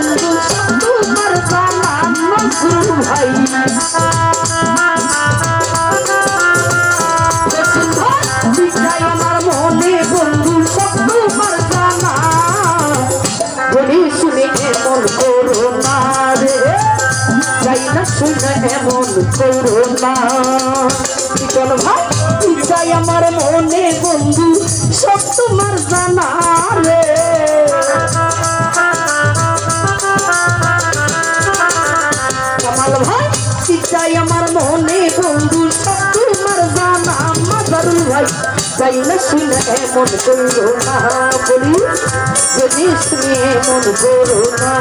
বন্ধু তোমার সালাম নজরুল ভাই বিদায় আমার মনে বন্ধু সব তোমার জানা বলি শুনে এমন করো না রে যাই না শুনে এমন করো না চাইলে শুনে মন করো না বলি যদি শুনে মন করো না।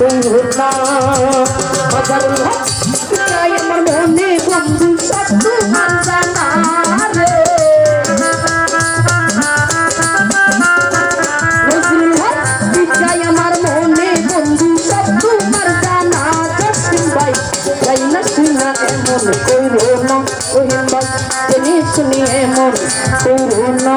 না হাজারুল হক তাই আমার মনে বন্ধু সত্য মানজানা রে নজরুল হক তাই আমার মনে বন্ধু সত্য মানজানা জসিম ভাই তাই না না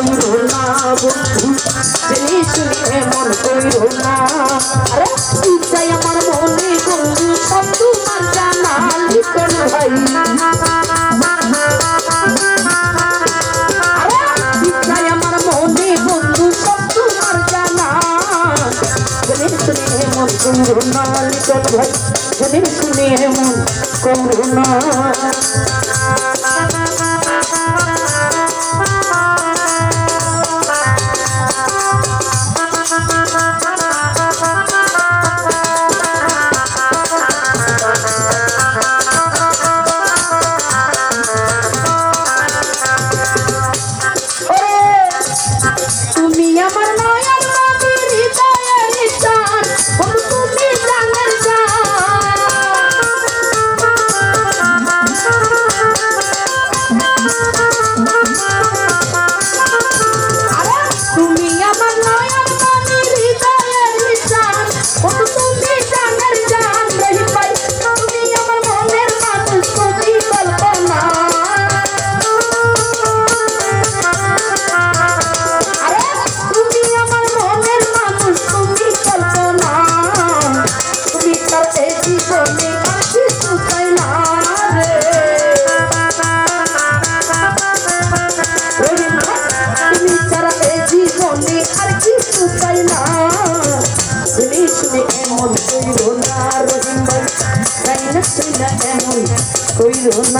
কইরো না বন্ধু জেনে শুনে এমন কইরো না আরে ইচ্ছাই আমার মনে বন্ধু সব তোমার জানা লিখন ভাই ইচ্ছাই আমার মনে বন্ধু সব তোমার জানা জেনে শুনে এমন কইরো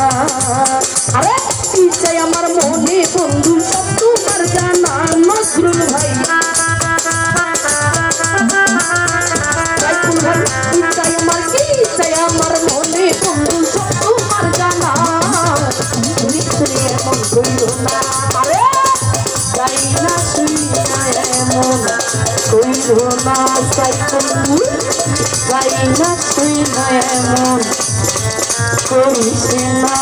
না। কইরো না সাই বন্ধু যাই না তুই না এমন করিস না